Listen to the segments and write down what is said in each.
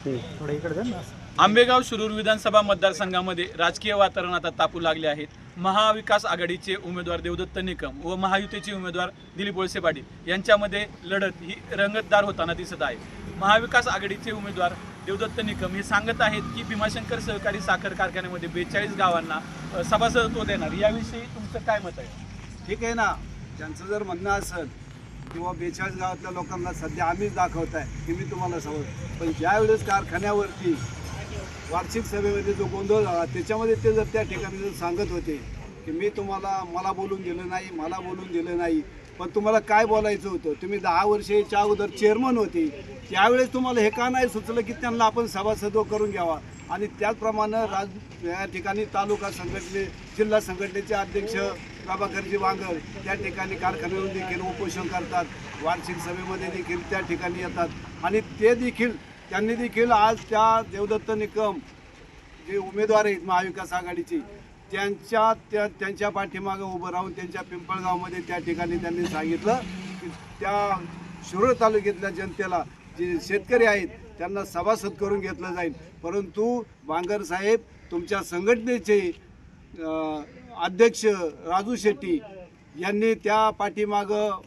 थोडं इकडे जा ना. आंबेगाव शिरूर विधानसभा मतदारसंघामध्ये राजकीय वातावरण आता तापू लागले आहेत. महाविकास आघाडीचे उमेदवार देवदत्त निकम व महायुतीचे उमेदवार दिलीप वळसे पाटील यांच्यामध्ये लढत ही रंगतदार होताना दिसत आहे. महाविकास आघाडीचे उमेदवार देवदत्त निकम हे सांगत आहेत की भीमाशंकर सहकारी साखर कारखान्यामध्ये बेचाळीस गावांना सभासदत्व देणार. याविषयी तुमचं काय मत आहे? ठीक आहे ना. त्यांचं जर म्हणणं असेल किंवा बेचाळीस गावातल्या लोकांना सध्या आम्हीच दाखवत आहे की मी तुम्हाला सवय पण ज्यावेळेस कारखान्यावरती वार्षिक सभेमध्ये जो गोंधळ झाला त्याच्यामध्ये ते जर त्या ठिकाणी जर सांगत होते की मी तुम्हाला मला बोलून दिलं नाही मला बोलून दिलं नाही पण तुम्हाला काय बोलायचं होतं? तुम्ही दहा वर्षाच्या अगोदर चेअरमन होते. त्यावेळेस तुम्हाला हे का नाही सुचलं की त्यांना आपण सभासदत्व करून घ्यावा? आणि त्याचप्रमाणे राज या ठिकाणी तालुका संघटने जिल्हा संघटनेचे अध्यक्ष काबाकरजी वांगर त्या ठिकाणी कारखान्यावरून देखील उपोषण करतात. वार्षिक सभेमध्ये देखील त्या ठिकाणी येतात. आणि ते देखील त्यांनी देखील आज त्या देवदत्त निकम जे उमेदवार आहेत महाविकास आघाडीचे त्यांच्या त्या त्यांच्या पाठीमागं उभं राहून त्यांच्या पिंपळगावमध्ये त्या ठिकाणी त्यांनी सांगितलं की त्या शिरोळ तालुक्यातल्या जनतेला जे शेतकरी आहेत त्यांना सभासद करून घेतलं जाईल. परंतु बांगर साहेब तुमच्या संघटनेचे अध्यक्ष राजू शेट्टी यांनी त्या पाठीमागं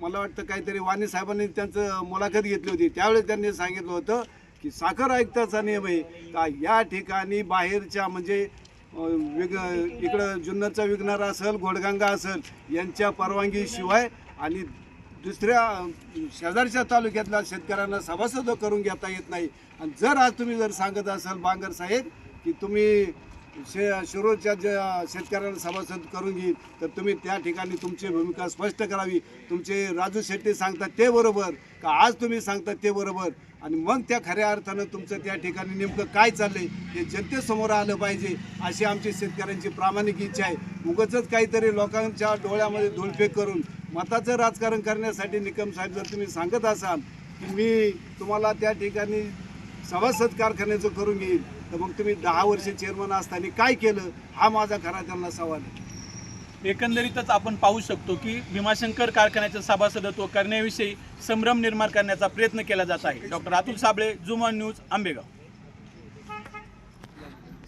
मला वाटतं काहीतरी वाणी साहेबांनी त्यांचं मुलाखत घेतली होती. त्यावेळेस त्यांनी सांगितलं होतं की साखर आयुक्ताचा नियम आहे का या ठिकाणी बाहेरच्या म्हणजे विघ विग इकडं जुन्नरचा विघणारा असेल घोडगंगा असेल यांच्या परवानगीशिवाय आणि दुसऱ्या शेजारच्या तालुक्यातल्या शेतकऱ्यांना सभासद करून घेता येत नाही. आणि जर आज तुम्ही जर सांगत असाल बांगर साहेब की तुम्ही शे शिरोळच्या ज्या शेतकऱ्यांना सभासद करून घेईल तर तुम्ही त्या ठिकाणी तुमची भूमिका स्पष्ट करावी. तुमचे राजू शेट्टी सांगतात ते बरोबर का आज तुम्ही सांगतात ते बरोबर? आणि मग त्या खऱ्या अर्थानं तुमचं त्या ठिकाणी नेमकं काय चाललंय हे जनतेसमोर आलं पाहिजे अशी आमची शेतकऱ्यांची प्रामाणिक इच्छा आहे. उगाचच काहीतरी लोकांच्या डोळ्यामध्ये धुळफेक करून मताचं राजकारण करण्यासाठी निकम साहेब जर तुम्ही सांगत असाल की मी तुम्हाला त्या ठिकाणी सभासद कारखान्याचं करून घेईल. तर मग तुम्ही दहा वर्ष चेअरमन असताना काय केलं? हा माझा खरा त्यांना सवाल आहे. एकंदरीतच आपण पाहू शकतो की भीमाशंकर कारखान्याचं सभासदत्व करण्याविषयी संभ्रम निर्माण करण्याचा प्रयत्न केला जात आहे. डॉक्टर अतुल साबळे जुमा न्यूज आंबेगाव.